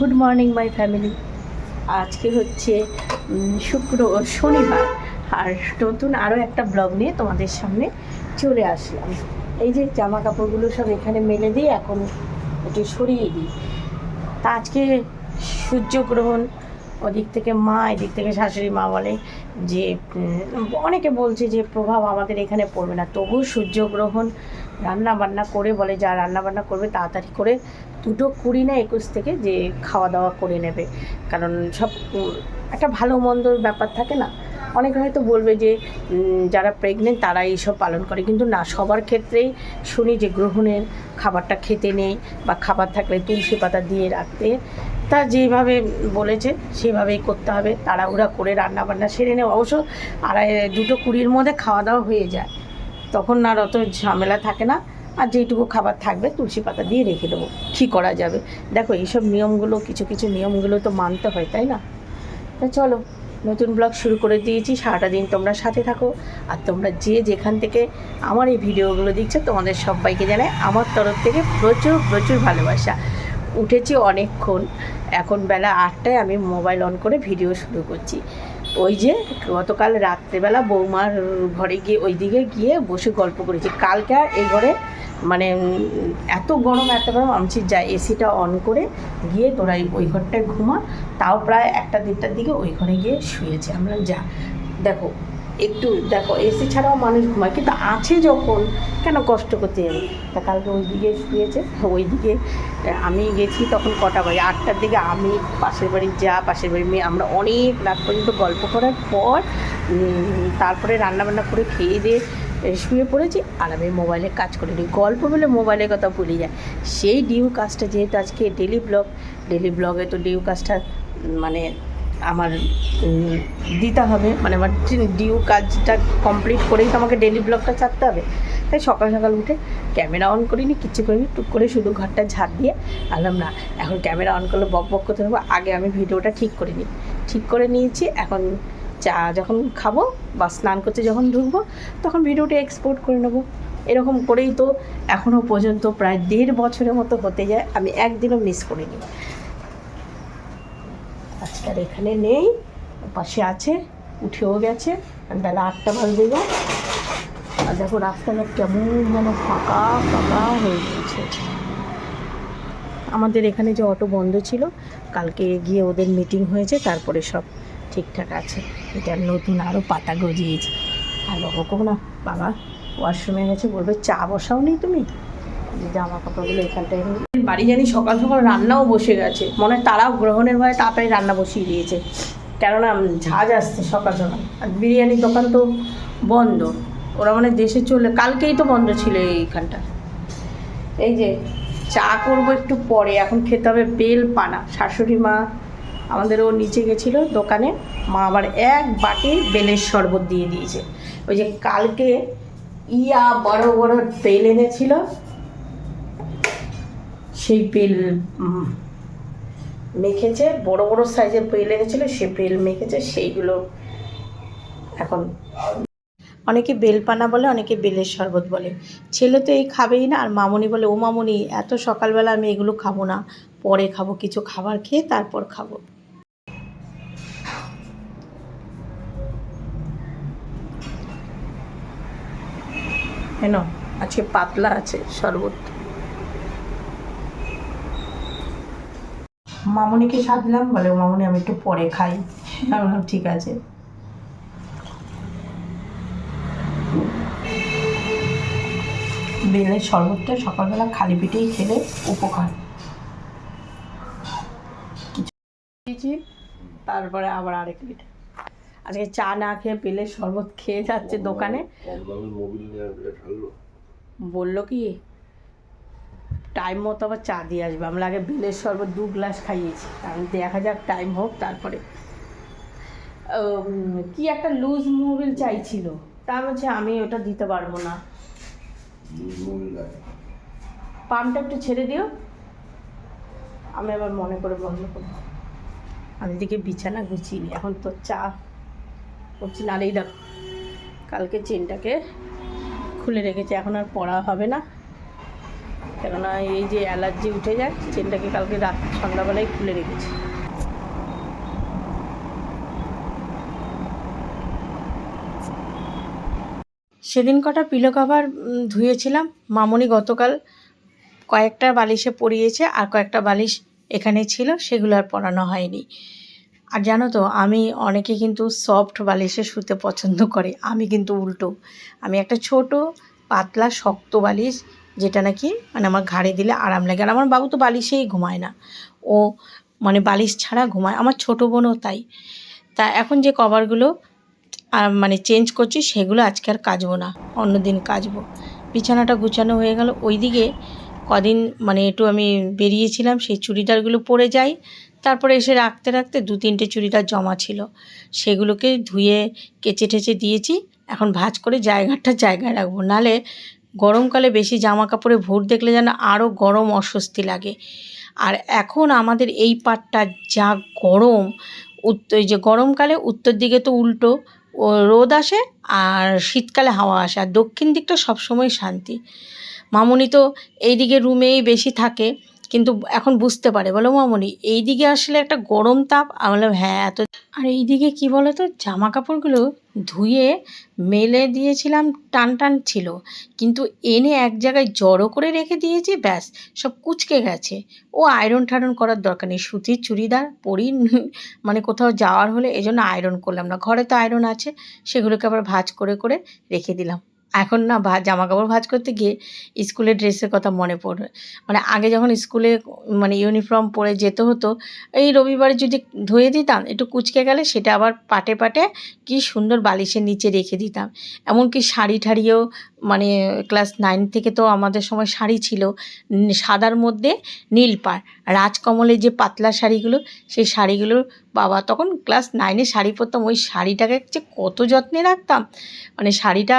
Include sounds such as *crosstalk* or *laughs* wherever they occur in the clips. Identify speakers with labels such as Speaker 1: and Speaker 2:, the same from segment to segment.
Speaker 1: Good morning my family আজকে হচ্ছে শুক্র, শনিবার। আর নতুন আরও একটা ব্লগ নিয়ে তোমাদের সামনে চলে আসলাম। এই যে জামা কাপড়গুলো সব এখানে মেলে দিই এখন একটু সরিয়ে দিই। তা আজকে সূর্যগ্রহণ, ওদিক থেকে মা, এদিক থেকে শাশুড়ি মা বলে যে অনেকে বলছে যে, প্রভাব আমাদের এখানে পড়বে না। তবু সূর্যগ্রহণ রান্না বান্না করে বলে, যা রান্না বান্না করবে তাড়াতাড়ি করে দুটো কুড়ি না একুশ থেকে যে খাওয়া দাওয়া করে নেবে। কারণ সব একটা ভালো মন্দর ব্যাপার থাকে না? অনেকে হয়তো বলবে যে যারা প্রেগনেন্ট তারা এইসব পালন করে। কিন্তু না, সবার ক্ষেত্রেই শুনি যে গ্রহণের খাবারটা খেতে নেই বা খাবার থাকলে তুলসী পাতা দিয়ে রাখতে। তা যেভাবে বলেছে, সেভাবেই করতে হবে। তাড়াহুড়া করে রান্না বান্না সেরে নেওয়া। অবশ্য আড়াই, দুটো কুড়ির মধ্যে খাওয়া দাওয়া হয়ে যায়। তখন আর অত ঝামেলা থাকে না। আর যেইটুকু খাবার থাকবে তুলসী পাতা দিয়ে রেখে দেবো। কী করা যাবে? দেখো, এইসব নিয়মগুলো, কিছু কিছু নিয়মগুলো তো মানতে হয়, তাই না? চলো, নতুন ব্লগ শুরু করে দিয়েছি। সারাটা দিন তোমরা সাথে থাকো। আর তোমরা যে যেখান থেকে আমার এই ভিডিওগুলো দেখছ, তোমাদের সবাইকে জানাই আমার তরফ থেকে প্রচুর প্রচুর ভালোবাসা। উঠেছি অনেকক্ষণ। এখন বেলা আটটায় আমি মোবাইল অন করে ভিডিও শুরু করছি। ওই যে গতকাল রাত্রেবেলা বৌমার ঘরে গিয়ে ওই দিকে গিয়ে বসে গল্প করেছি। কালকে এই ঘরে মানে এত গরম এত গরম, আমি যা এসিটা অন করে গিয়ে তোরা ওই ঘরটায় ঘুমা। তাও প্রায় একটা দেড়টার দিকে ওই ঘরে গিয়ে শুয়েছে। আমরা যা, দেখো, একটু, দেখো, এসি ছাড়াও মানুষ ঘুমায়, কিন্তু আছে যখন, কেন কষ্ট করতে যাবে তা কালকে ওই দিকে শুয়েছে, ওই দিকে, আমি গেছি তখন কটা বাজে, আটটার দিকে আমি পাশের বাড়ির যা, পাশের বাড়ির মেয়ে, আমরা অনেক রাত পর্যন্ত গল্প করার পর তারপরে রান্নাবান্না করে খেয়ে দিয়ে শুয়ে পড়েছি আর আমি মোবাইলে কাজ করে নিই গল্প বলে মোবাইলের কথা ভুলে যায় সেই ডিউ কাজটা যেহেতু আজকে ডেলি ব্লগ ডেলি ব্লগে তো ডিউ কাজটা মানে আমার দিতে হবে। মানে আমার ডিউ কাজটা কমপ্লিট করেই তো আমাকে ডেলি ব্লগটা ছাড়তে হবে। তাই সকাল সকাল উঠে ক্যামেরা অন করিনি, কিচ্ছু করিনি, টুক করে শুধু ঘরটা ঝাড় দিয়ে আলাম না। এখন ক্যামেরা অন করলে বক বক করতে হবে আগে আমি ভিডিওটা ঠিক করে নিই। ঠিক করে নিয়েছি, এখন চা যখন খাব বা স্নান করতে যখন ঢুকবো, তখন ভিডিওটা এক্সপোর্ট করে নেব। এরকম করেই তো এখনও পর্যন্ত প্রায় দেড় বছরের মতো হতে যায়, আমি একদিনও মিস করিনি। আজকাল এখানে নেই, পাশে আছে, উঠেও গেছে, বেলা আটটা বাজবে গো। আর দেখো রাস্তাঘাট কেমন যেন ফাঁকা ফাঁকা হয়ে গেছে আমাদের এখানে যে অটো বন্ধ ছিল, কালকে গিয়ে ওদের মিটিং হয়েছে, তারপরে সব ঠিকঠাক আছে। এটা নতুন আরও পাতা গজিয়েছে। আর বাবাকেও না, বাবা ওয়াশরুমে গেছে বলবে চা বসাও নেই তুমি? যে জামা কাপড়গুলো এখানটায় বাড়ি জানি সকাল সকাল রান্নাও বসে গেছে। মনে হয় তারাও গ্রহণের ভয়ে তাড়াতাড়ি রান্না বসিয়ে দিয়েছে। কেননা ঝাঁজ আসছে সকাল সকাল। আর বিরিয়ানির দোকান তো বন্ধ। ওরা মানে দেশে চলে, কালকেই তো বন্ধ ছিল এইখানটা। এই যে চা করব একটু পরে, এখন খেতে হবে বেল পানা। শাশুড়ি মা আমাদেরও নিচে গেছিল দোকানে। মা আবার এক বাটি বেলের শরবত দিয়ে দিয়েছে। ওই যে কালকে ইয়া বড় বড় বেল এনেছিল, সেই বেল মেখেছে, বড় বড় সাইজের বেল এনেছিল, সে বেল মেখেছে, সেইগুলো এখন অনেকে বেলপানা বলে, অনেকে বেলের শরবত বলে। ছেলে তো এই খাবেই না, আর মামনি বলে, ও মামনি, এত সকালবেলা আমি এগুলো খাব না, পরে খাব, কিছু খাবার খেয়ে তারপর খাব। কেন? আজকে পাতলা আছে শরবত। মামনিকে সাধলাম বলে মামনি, আমি একটু পরে খাই। বললাম, ঠিক আছে। বেলের শরবতটা সকালবেলা খালি পেটেই খেলে, উপকার। কিছু তারপরে আবার আরেক লিটার আজকে চা না খেয়ে পেলে শরবত খেয়ে যাচ্ছে দোকানে। বলল কি টাইম মতো আবার চা দিয়ে আসবে। আমরা আগে বেলের শরবত দু গ্লাস খাইয়েছি। কারণ দেখা যাক টাইম হোক তারপরে। কি একটা লুজ মোবিল চাইছিল। তা আমি বলছি আমি ওটা দিতে পারব না। পাম্পটা একটু ছেড়ে দিও। আমি আবার মনে করে বন্ধ করব। আমি দিকে বিছানা গুছিয়ে এখন তো চা করছি না এই দেখো, কালকে চেনটাকে খুলে রেখেছি, এখন আর পড়া হবে না।
Speaker 2: কেননা এই যে অ্যালার্জি উঠে যায়, চেনটাকে কালকে রাত সন্ধ্যাবেলায় খুলে রেখেছি। সেদিন কটা পিলো কভার ধুয়েছিলাম। মামনি গতকাল কয়েকটা বালিশে পরিয়েছে, আর কয়েকটা বালিশ এখানে ছিল, সেগুলো আর পরানো হয়নি। আর জানো তো, আমি অনেকে কিন্তু সফট বালিশে শুতে পছন্দ করে। আমি কিন্তু উল্টো। আমি একটা ছোট, পাতলা, শক্ত বালিশ যেটা নাকি মানে আমার ঘাড়ে দিলে আরাম লাগে। আর আমার বাবু তো বালিশেই ঘুমায় না। ও মানে বালিশ ছাড়া ঘুমায়। আমার ছোটো বোনও তাই। তা এখন যে কভারগুলো মানে চেঞ্জ করছি, সেগুলো আজকে আর কাচবো না। অন্য দিন কাচবো। বিছানাটা গুছানো হয়ে গেল। ওইদিকে কদিন মানে একটু আমি বেরিয়েছিলাম, সেই চুড়িদারগুলো পরে যাই। তারপরে এসে রাখতে রাখতে দু তিনটে চুড়িদার জমা ছিল। সেগুলোকে ধুয়ে, কেচে টেচে দিয়েছি। এখন ভাঁজ করে জায়গাটা জায়গায় রাখব। নালে গরমকালে বেশি জামা কাপড়ে ভোর দেখলে যেন আরও গরম অস্বস্তি লাগে। আর এখন আমাদের এই পাটটা যা গরম উত্তর যে গরমকালে উত্তর দিকে তো উল্টো, ও রোদ আসে আর শীতকালে হাওয়া আসে। আর দক্ষিণ দিকটা সবসময় শান্তি। মামনি তো এইদিকে রুমেই বেশি থাকে। কিন্তু এখন বুঝতে পারে। বলো, মামনি এই দিকে আসলে একটা গরম তাপ? আমি বললাম হ্যাঁ এত আর এই দিকে কি বলো তো জামা কাপড়গুলো ধুয়ে মেলে দিয়েছিলাম, টান টান ছিল। কিন্তু এনে এক জায়গায় জড়ো করে রেখে দিয়েছি, ব্যাস, সব কুচকে গেছে। ও আয়রন টায়রন করার দরকার নেই, সুতির চুড়িদার পরি মানে কোথাও যাওয়ার হলে এই জন্য আয়রন করলাম না। ঘরে তো আয়রন আছে, সেগুলোকে আবার ভাঁজ করে করে রেখে দিলাম। এখন না ভা জামা কাপড় ভাজ করতে গিয়ে স্কুলের ড্রেসের কথা মনে পড়ে। মানে আগে যখন স্কুলে মানে ইউনিফর্ম পরে যেতে হতো, এই রবিবারে যদি ধুয়ে দিতাম, একটু কুচকে গেলে সেটা আবার পাটে পাটে কি সুন্দর বালিশের নিচে রেখে দিতাম। এমনকি শাড়ি ঠাড়িও মানে ক্লাস নাইন থেকে তো আমাদের সময় শাড়ি ছিল সাদার মধ্যে নীল পাড়। রাজকমলের যে পাতলা শাড়িগুলো, সেই শাড়িগুলো বাবা, তখন ক্লাস নাইনে শাড়ি পরতাম, ওই শাড়িটাকে যে কত যত্নে রাখতাম মানে শাড়িটা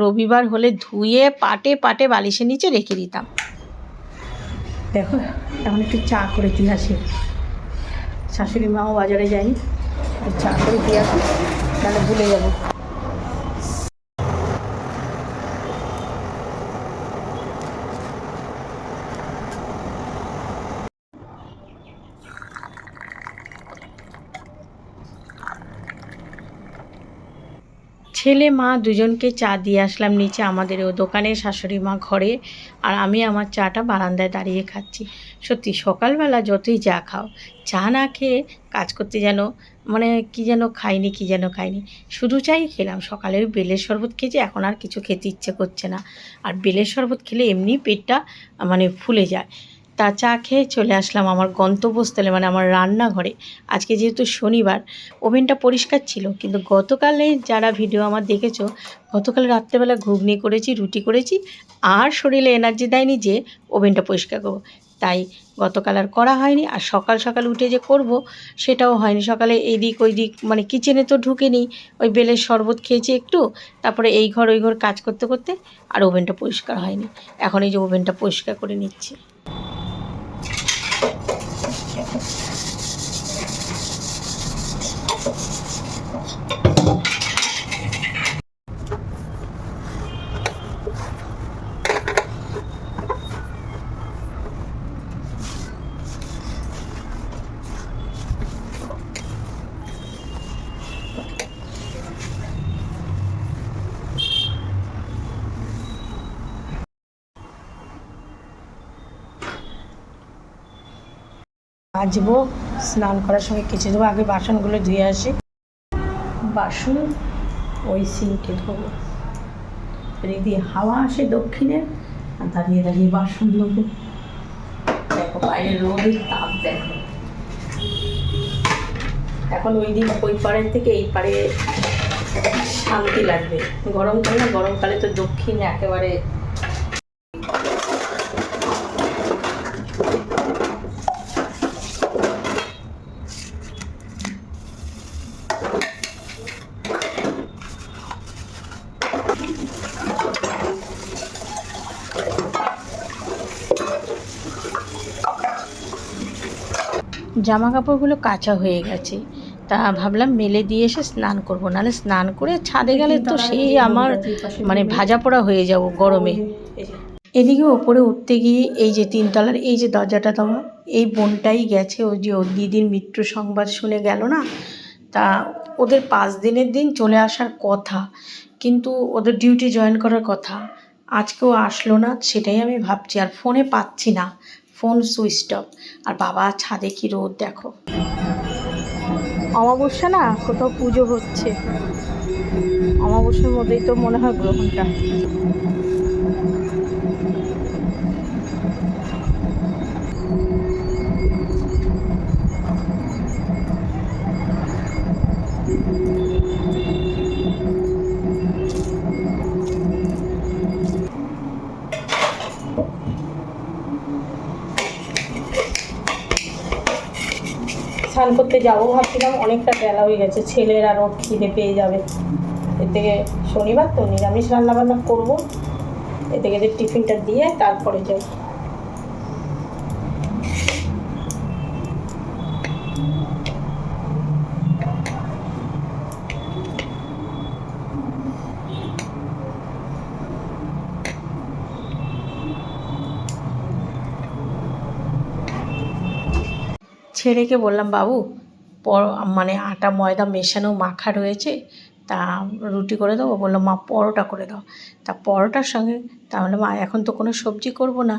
Speaker 2: রবিবার হলে ধুয়ে পাটে পাটে বালিশের নিচে রেখে দিতাম। দেখো, এখন একটু চা করে দিয়ে আসি। শাশুড়ি মাও বাজারে যায়নি চা করে দিয়ে আসি, তাহলে ভুলে যাব। ছেলে, মা দুজনকে চা দিয়ে আসলাম নিচে আমাদের ও দোকানে, শাশুড়ি মা ঘরে, আর আমি আমার চাটা বারান্দায় দাঁড়িয়ে খাচ্ছি। সত্যি সকালবেলা যতই চা খাও, চা না খেয়ে কাজ করতে যেন মানে কি যেন খাইনি, কি যেন খাইনি। শুধু চাই খেলাম, সকালে ওই বেলের শরবত খেয়েছি, এখন আর কিছু খেতে ইচ্ছে করছে না। আর বেলের শরবত খেলে এমনি পেটটা মানে ফুলে যায়। তা চা খেয়ে চলে আসলাম আমার গন্তব্যস্থলে মানে আমার রান্নাঘরে। আজকে যেহেতু শনিবার, ওভেনটা পরিষ্কার ছিল, কিন্তু গতকালে যারা ভিডিও আমার দেখেছ, গতকাল রাত্রেবেলা ঘুগনি করেছি, রুটি করেছি, আর শরীরে এনার্জি দেয়নি যে ওভেনটা পরিষ্কার করব। তাই গতকাল আর করা হয়নি, আর সকাল সকাল উঠে যে করব, সেটাও হয়নি। সকালে এই দিক ওই দিক মানে কিচেনে তো ঢুকেনি, ওই বেলের শরবত খেয়েছি একটু, তারপরে এই ঘর ওই ঘর কাজ করতে করতে আর ওভেনটা পরিষ্কার হয়নি। এখন এই যে ওভেনটা পরিষ্কার করে নিচ্ছি। アハハハ。মাজবো স্নান করার সঙ্গে কেচে দেবো, আগে বাসনগুলো ধুয়ে আসি। বাসন ওই সিঙ্কে ধোবো। দিয়ে হাওয়া আসে দক্ষিণে, আর দাঁড়িয়ে দাঁড়িয়ে বাসন ধোবো। দেখো, বাইরে রোদের তাপ, দেখো। এখন ওই দিন ওই পাড়ের থেকে এই পাড়ে শান্তি লাগবে। গরমকাল না, গরমকালে তো দক্ষিণে একেবারে জামা কাপড়গুলো কাঁচা হয়ে গেছে। তা ভাবলাম মেলে দিয়ে এসে স্নান করব। নাহলে স্নান করে ছাদে গেলে তো সেই আমার মানে ভাজা পোড়া হয়ে যাব গরমে।
Speaker 1: এদিকে ওপরে উঠতে গিয়ে এই যে তিনতলার এই যে দরজাটা দেওয়া এই বোনটাই গেছে। ওই যে ওর দিদির মৃত্যু সংবাদ শুনে গেল না? তা ওদের পাঁচ দিনের দিন চলে আসার কথা কিন্তু ওদের ডিউটি জয়েন করার কথা। আজকেও আসলো না সেটাই আমি ভাবছি। আর ফোনে পাচ্ছি না। Phone switch off. আর বাবা, ছাদে কি রোদ দেখো। অমাবস্যা না, কোথাও পুজো হচ্ছে। অমাবস্যার মধ্যেই তো মনে হয় গ্রহণটা। স্নান করতে যাব ভাবছিলাম, অনেকটা বেলা হয়ে গেছে, ছেলের আর ওর খিদে পেয়ে যাবে। এর থেকে শনিবার তো নিরামিষ রান্নাবান্না করব। এ থেকে টিফিনটা দিয়ে তারপরে যাই ছেলেকে বললাম, বাবু, পর মানে আটা, ময়দা মেশানো, মাখা রয়েছে, তা রুটি করে দেবো। বলল, মা, পরোটা করে দাও। তা পরোটার সঙ্গে তাহলে মা, এখন তো কোনো সবজি করব না।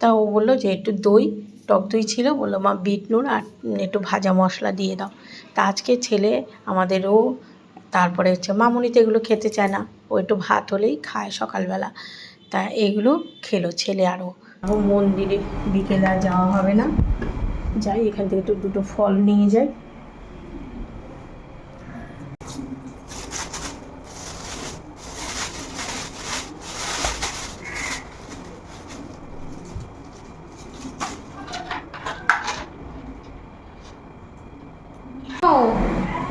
Speaker 1: তা ও বলল যে, একটু দই, টক দই ছিল। বলল, মা, বিট নুন আর একটু ভাজা মশলা দিয়ে দাও। তা আজকে ছেলে আমাদেরও, তারপরে হচ্ছে মামুনি তো এগুলো খেতে চায় না। ও একটু ভাত হলেই খায় সকালবেলা। তা এগুলো খেলো ছেলে আরও। মন্দিরে বিকেলে আর যাওয়া হবে না। যাই, এখান থেকে একটু দুটো ফল নিয়ে যাই।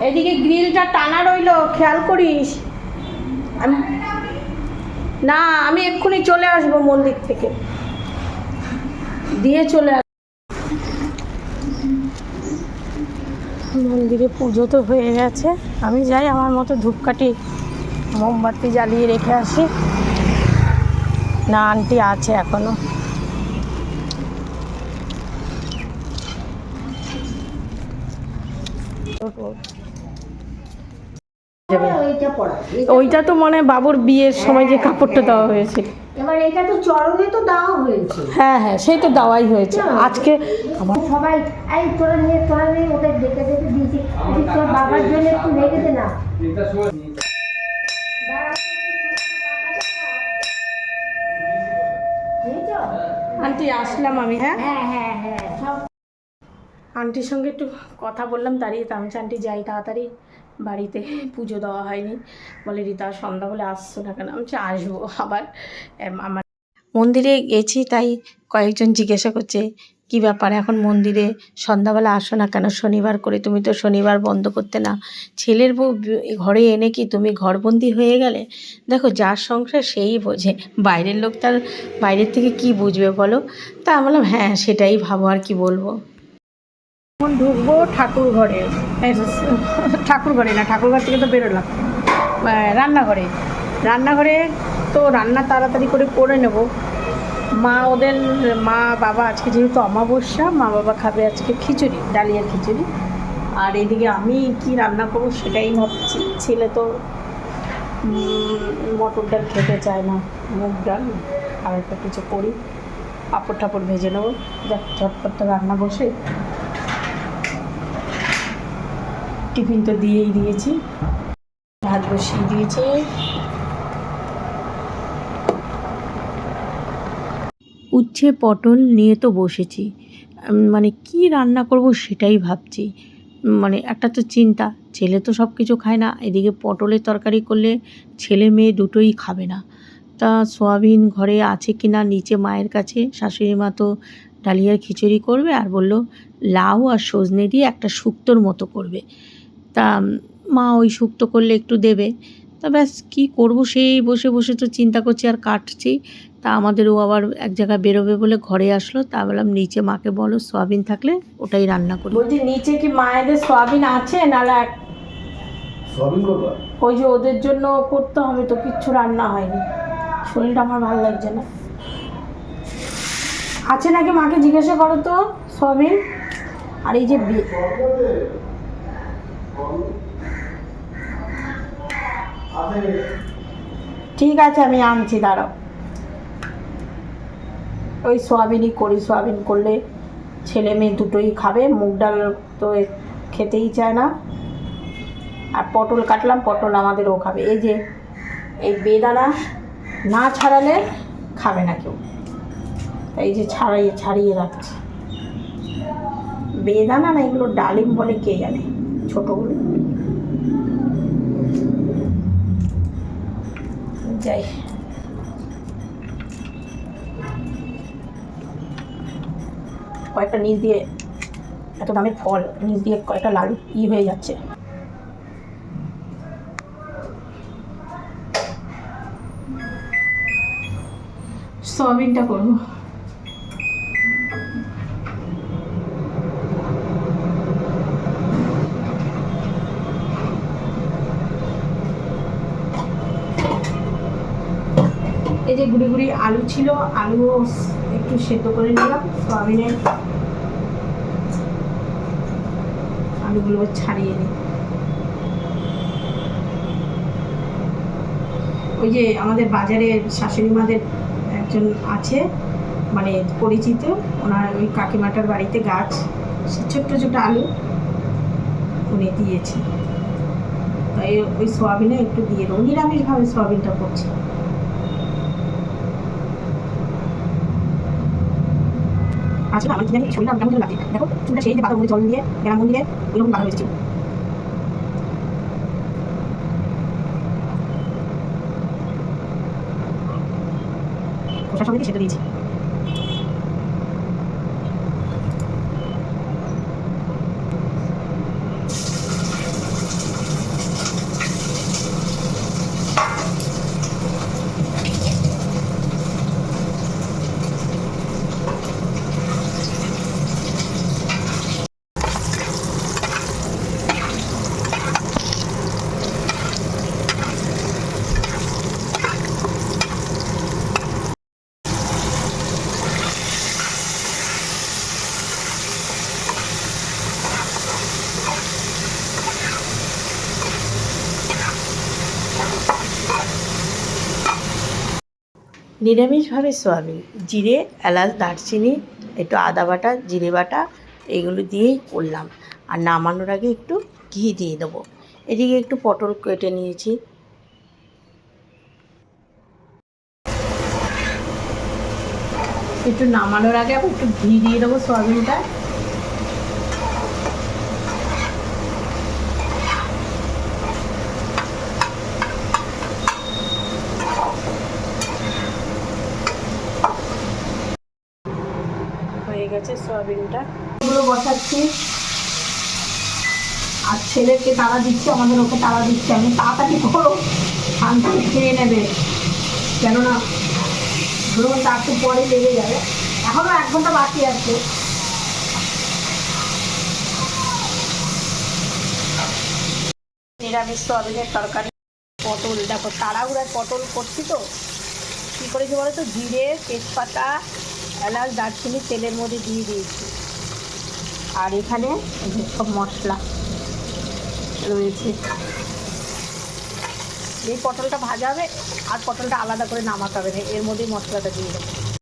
Speaker 1: এদিকে গ্রিলটা টানা রইল, খেয়াল করিস? না, আমি এক্ষুনি চলে আসব মন্দির থেকে। দিয়ে চলে মন্দিরে পুজো তো হয়ে গেছে। আমি যাই, আমার মতো ধূপকাঠি মোমবাতি জ্বালিয়ে রেখে আসি। না, আনটি আছে এখনও।
Speaker 3: ওইটা পড়া
Speaker 1: ওইটা তো মানে বাবুর বিয়ের সময় যে কাপড়টা দেওয়া হয়েছিল
Speaker 3: এবার এটা তো চরণে তো দেওয়া হয়েছে।
Speaker 1: হ্যাঁ হ্যাঁ সেই তো দেওয়াই হয়েছে। আজকে আমার
Speaker 3: সবাই এই তোরা নিয়ে তোরা নিয়ে ওদের দেখে দেখে দিয়েছি। তোর বাবার জন্য একটু রেখে দে না।
Speaker 1: আন্টি আসলাম আমি হ্যাঁ?
Speaker 3: হ্যাঁ হ্যাঁ হ্যাঁ
Speaker 1: আন্টির সঙ্গে একটু কথা বললাম দাঁড়িয়ে আমি বলছি, আন্টি যাই তাড়াতাড়ি। বাড়িতে পুজো দেওয়া হয়নি। বলে, রীতা, সন্ধ্যা হলে আসছো না কেন? আমি আসব আবার। আমার মন্দিরে গেছি, তাই কয়েকজন জিজ্ঞাসা করছে, কি ব্যাপার? এখন মন্দিরে সন্ধ্যাবেলা আসো না কেন? শনিবার করে তুমি তো শনিবার বন্ধ করতে না। ছেলের বউ ঘরে এনে কি তুমি ঘরবন্দি হয়ে গেলে? দেখো, যার সংসার সেই বোঝে। বাইরের লোক তার বাইরের থেকে কি বুঝবে বলো? তা আমি বললাম হ্যাঁ সেটাই ভাবো, আর কি বলব? এখন ঢুকবো ঠাকুর ঘরে ঠাকুর ঘরে না ঠাকুর ঘর থেকে তো বেরোলাম। রান্নাঘরে। রান্নাঘরে তো রান্না তাড়াতাড়ি করে করে নেব। মা ওদের, মা, বাবা আজকে যেহেতু অমাবস্যা, মা, বাবা খাবে আজকে খিচুড়ি, ডালিয়ার খিচুড়ি। আর এদিকে আমি কি রান্না করব সেটাই ভাবছি। ছেলে তো মটর ডাল খেতে চায় না, মুগ ডাল, আর একটা কিছু করি পাঁপড় টাপড় ভেজে নেব। যাক, ঝটপট তো রান্না বসে। টিফিন তো দিয়েই দিয়েছি। ভাত বসিয়ে দিয়েছি। উচ্ছে, পটল নিয়ে তো বসেছি। মানে কি রান্না করব সেটাই ভাবছি। মানে একটা তো চিন্তা, ছেলে তো সব কিছু খায় না। এদিকে পটলের তরকারি করলে ছেলে মেয়ে দুটোই খাবে না। তা সোয়াবিন ঘরে আছে কি না নিচে মায়ের কাছে? শাশুড়ি মা তো ডালিয়ার খিচুড়ি করবে আর বলল, লাউ আর সজনে দিয়ে একটা শুক্তোর মতো করবে। তা মা ওই শুক্তো করলে একটু দেবে। তা ব্যাস কী করব? সেই বসে বসে তো চিন্তা করছি আর কাটছি। তা আমাদেরও আবার এক জায়গায় বেরোবে বলে ঘরে আসলো। তা বললাম নিচে মাকে বলো সয়াবিন থাকলে ওটাই রান্না করি। বলছি নিচে কি মায়েদের সয়াবিন আছে নাহলে ওই যে ওদের জন্য করতে হবে তো কিচ্ছু রান্না হয়নি। শরীরটা আমার ভালো লাগছে না। আছে নাকি মাকে জিজ্ঞাসা করো তো সয়াবিন? আর এই যে ঠিক আছে, আমি আনছি, দাঁড়াও। ওই সোয়াবিনই করি, সোয়াবিন করলে ছেলে মেয়ে দুটোই খাবে, মুগ ডাল তো খেতেই চায় না। আর পটল কাটলাম, পটল আমাদেরও খাবে। এই যে, এই বেদানা না ছাড়ালে খাবে না কেউ। এই যে ছাড়াইয়ে ছাড়িয়ে রাখছি। বেদানা না, এগুলো ডালিম বলে কে জানে? ছোটোগুলো যাই। কয়েকটা নিচ দিয়ে, এত দামের ফল, নিচ দিয়ে কয়েকটা লাড়ু, ই হয়ে যাচ্ছে। সয়াবিনটা করব। গুড়ি গুড়ি আলু ছিল আলু একটু সেদ্ধ করে নিলাম সয়াবিনের আলুগুলো ছাড়িয়ে নিই। ওই যে আমাদের বাজারে শাশুড়ি মাদের একজন আছে মানে পরিচিত, ওনার ওই কাকিমাটার বাড়িতে গাছ ছোট্ট ছোট আলু উনি দিয়েছে। তাই ওই সোয়াবিনে একটু দিয়ে দেবো, নিরামিষভাবে সোয়াবিনটা করছি। আচ্ছা আমার জানি শরীরটা কেমন যেন লাগে? দেখো, চুলটা সেই যে পাতা জল দিয়ে, গেলাম দিয়ে এরকম কালো হয়েছে প্রশাসনকে সেটা দিয়েছি। নিরামিষভাবে সোয়াবিন, জিরে, এলাচ, দারচিনি, একটু আদা বাটা, জিরে বাটা, এগুলো দিয়েই করলাম। আর নামানোর আগে একটু ঘি দিয়ে দেবো। এদিকে একটু পটল কেটে নিয়েছি। একটু নামানোর আগে একটু ঘি দিয়ে দেবো সোয়াবিনটা হয়ে গেছে সয়াবিনটা। এগুলো বসাচ্ছি। আর ছেলেকে তাড়া দিচ্ছি, আমাদের ওকে তাড়া দিচ্ছি। আমি তাড়াতাড়ি করো খেয়ে নেবে। কেননা, ধরুন তার একটু পরে লেগে যাবে। এক ঘণ্টা বাকি আছে। নিরামিষ সয়াবিনের তরকারি, পটল। দেখো, তাড়াহুড়ায় পটল করছি তো। কী করেছি বলো তো? জিরে, তেজপাতা এলাচ, দারচিনি, তেলের মধ্যে দিয়ে দিয়েছি। আর এখানে সব মশলা রয়েছে। এই পটলটা ভাজা হবে আর পটলটা আলাদা করে নামাতে হবে এর মধ্যেই মশলাটা দিয়ে দেবো।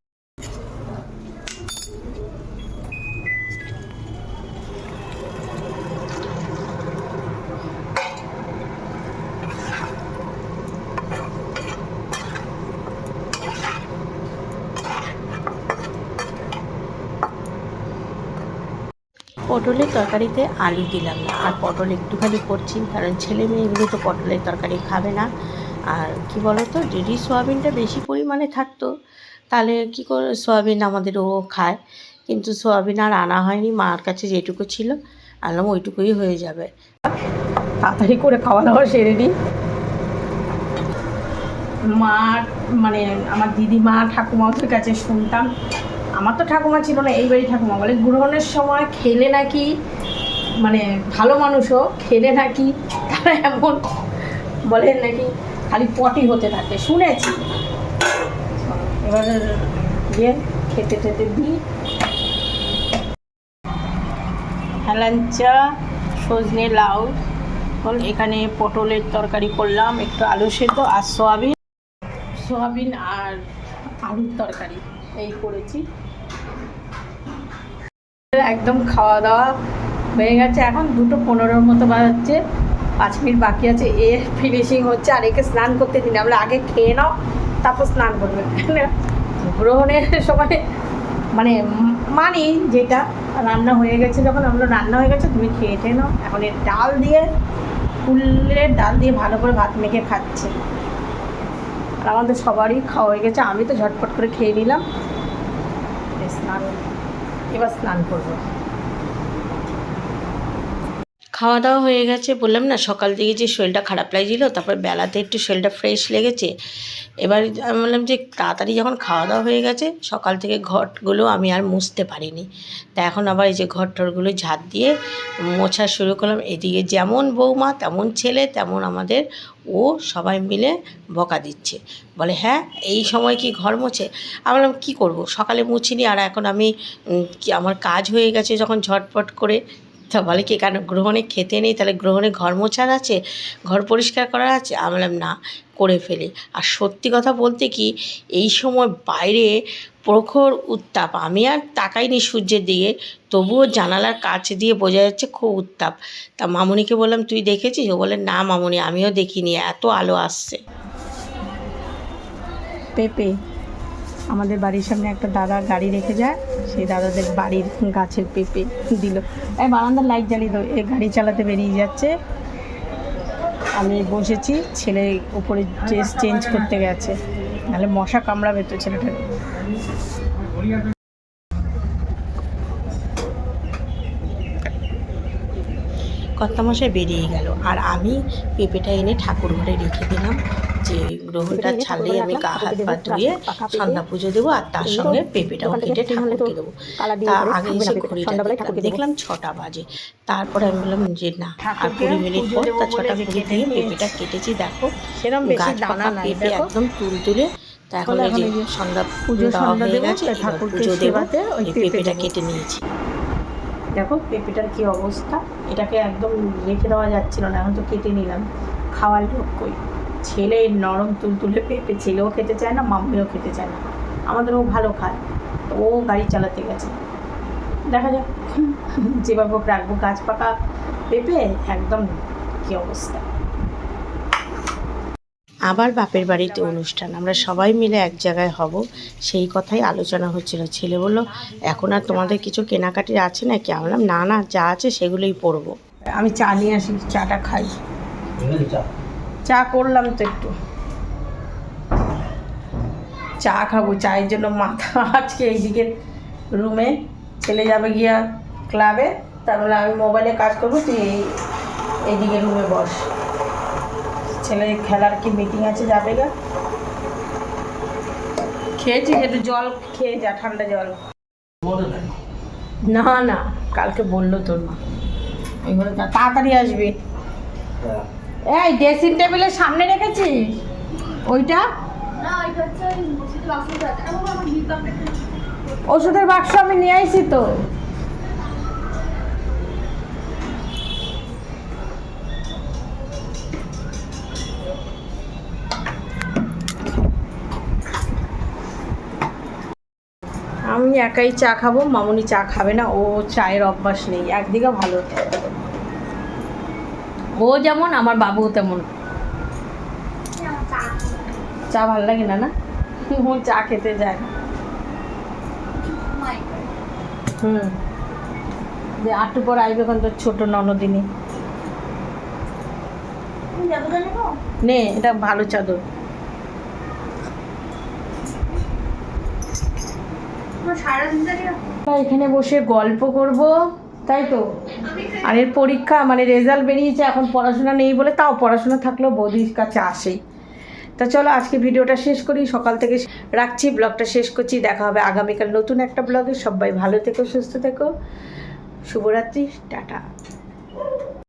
Speaker 1: পটলের তরকারিতে আলু দিলাম না। আর পটল একটুখানি করছি, কারণ ছেলে মেয়েগুলো তো পটলের তরকারি খাবে না। আর কি বলতো, যদি সোয়াবিনটা বেশি পরিমাণে থাকতো, তাহলে কি করে সোয়াবিন আমাদের ও খায়। কিন্তু সোয়াবিন আর আনা হয়নি, মার কাছে যেটুকু ছিল, আনলাম, ওইটুকুই হয়ে যাবে। তাড়াতাড়ি করে খাওয়া দাওয়া সেরে নিই মা মানে আমার দিদিমা ঠাকুমা ওদের কাছে শুনতাম আমার তো ঠাকুমা ছিল না এই বাড়ি ঠাকুমা বলে, গ্রহণের সময় খেলে নাকি মানে ভালো মানুষও খেলে নাকি, তারা এমন বলেন নাকি, খালি পটি হতে থাকে, শুনেছি। এবার ইয়ে খেতে টেতে দিই। হেলাঞ্চা, সজনে লাউ এখানে পটলের তরকারি করলাম, একটু আলু সেদ্ধ আর সোয়াবিন। সোয়াবিন আর আলুর তরকারি। এই করেছি। একদম খাওয়া দাওয়া হয়ে গেছে। এখন দুটো পনেরোর মতো বাজাচ্ছে পাঁচ মিনিট বাকি আছে। এ ফিনিশিং হচ্ছে। আর একে স্নান করতে দিন। আমরা আগে খেয়ে নাও, তারপর স্নান করবে। গ্রহণের সময় মানে মানি যেটা। রান্না হয়ে গেছে যখন, আমরা রান্না হয়ে গেছে, তুমি খেয়ে টেয়ে নাও। এখন এর ডাল দিয়ে, ফুলের ডাল দিয়ে ভালো করে ভাত মেখে খাচ্ছে। আমাদের সবারই খাওয়া হয়ে গেছে। আমি তো ঝটপট করে খেয়ে নিলাম। স্নান এবার স্নান করব। খাওয়া দাওয়া হয়ে গেছে। বললাম, না, সকাল দিকে যে শরীরটা খারাপ লাগছিল, তারপর বেলাতে একটু শরীরটা ফ্রেশ লেগেছে। এবার আমি বললাম যে, তাড়াতাড়ি যখন খাওয়া দাওয়া হয়ে গেছে, সকাল থেকে ঘরগুলো আমি আর মুছতে পারিনি। তা এখন আবার এই যে ঘর টরগুলো ঝাঁট দিয়ে মোছা শুরু করলাম। এদিকে যেমন বৌমা, তেমন ছেলে, তেমন আমাদের ও সবাই মিলে বকা দিচ্ছে। বলে হ্যাঁ এই সময় কি ঘর মোছে? আমি বললাম, কী করব? সকালে মুছিনি, আর এখন আমি কি আমার কাজ হয়ে গেছে যখন ঝটপট করে তা বলে কি, কেন গ্রহণে খেতে নেই? তাহলে গ্রহণে ঘর মোছার আছে? ঘর পরিষ্কার করার আছে? আমি বললাম, না, করে ফেলি। আর সত্যি কথা বলতে কি, এই সময় বাইরে প্রখর উত্তাপ। আমি আর তাকাইনি সূর্যের দিকে, তবুও জানালার কাছ দিয়ে বোঝা যাচ্ছে খুব উত্তাপ। তা মামুনিকে বললাম, তুই দেখেছিস? ও বলে, না মামুনি, আমিও দেখিনি, এত আলো আসছে। পেঁপে। আমাদের বাড়ির সামনে একটা দাদা গাড়ি রেখে যায়, সেই দাদাদের বাড়ির গাছের পেঁপে দিল। এই বারান্দার লাইট জ্বালিয়ে দাও, এ গাড়ি চালাতে বেরিয়ে যাচ্ছে। আমি বসেছি, ছেলে উপরে ড্রেস চেঞ্জ করতে গেছে, নাহলে মশা কামড়াবে তো ছেলেটাকে। কর্তামশাই বেরিয়ে গেল। আর আমি পেঁপেটা এনে ঠাকুর ঘরে রেখে দিলাম যে গ্রহণটা ছাড়লেই আমি গা হাত পা ধুয়ে সন্ধ্যা পুজো দেবো আর তার সঙ্গে পেঁপেটাও কেটে ঠাকুরকে দেবো। তা আগে এসে ঘড়িটা দেখলাম দেখলাম ছটা বাজে। তারপরে আমি বললাম যে না আর কুড়ি মিনিট পর তা ছটা কুড়ি থেকে পেঁপেটা কেটেছি দেখো। গাছ পাকা পেঁপে একদম তুল তুলে তা এখন এই যে সন্ধ্যা পুজো দেওয়া হয়ে গেছে পুজো
Speaker 3: সেবাতে ওই
Speaker 1: পেঁপেটা কেটে নিয়েছি। দেখো পেঁপেটার কী অবস্থা। এটাকে একদম রেখে দেওয়া যাচ্ছিল না, এখন তো কেটে নিলাম। খাওয়ার লোক কই? ছেলে নরম তুলতুলে পেঁপে, ছেলেও খেতে চায় না, মাম্মিও খেতে চায় না। আমাদের ও ভালো খায়। ও গাড়ি চালাতে গেছে। দেখা যাক। যেভাবে রাখব। গাছ পাকা পেঁপে, একদম কী অবস্থা। আবার বাপের বাড়িতে অনুষ্ঠান। আমরা সবাই মিলে এক জায়গায় হব। সেই কথাই আলোচনা হচ্ছিল। ছেলে বলল এখন আর তোমাদের কিছু কেনাকাটি আছে নাকি? আমি বললাম না না যা আছে সেগুলোই পরবো। আমি চা নিয়ে আসি চাটা খাই।
Speaker 4: চা।
Speaker 1: করলাম তো একটু। চা খাব চায়ের জন্য মাথা *laughs* আজকে এইদিকে রুমে। ছেলে যাবে গিয়া ক্লাবে। তারপরে আমি মোবাইলে কাজ করব তুই এই এইদিকে রুমে বস। ছেলে খেলার কি মিটিং আছে? যাবে গা? খেয়েছি একটু জল খেয়ে যা ঠান্ডা জল। না। না কালকে বলল তোর মা। বলে তাড়াতাড়ি আসবি।
Speaker 4: হ্যাঁ।
Speaker 1: এই ড্রেসিং টেবিলের সামনে রেখেছিস? ওইটা? ওষুধের বাক্স আমি নিয়ে আইছি তো। আমি একাই চা খাব মামুনি চা খাবে না ও চায়ের অভ্যাস নেই একদিকে ভালো। ও যেমন আমার বাবুও তেমন। চা ভালো লাগে না না? ও চা খেতে যায়। না হুম। যে আটটু পর আসবে এখন তোর ছোট ননদিনী। নে এটা ভালো চাদর। এখানে বসে গল্প করব, তাই তো? আর এর পরীক্ষা মানে রেজাল্ট বেরিয়েছে, এখন পড়াশোনা নেই বলে তাও পড়াশোনা থাকলেও বৌদির কাছে আসেই তা চলো, আজকে ভিডিওটা শেষ করি, সকাল থেকে রাখছি, ব্লগটা শেষ করছি, দেখা হবে আগামীকাল নতুন একটা ব্লগে। সবাই ভালো থেকো, সুস্থ থেকো। শুভরাত্রি, টাটা।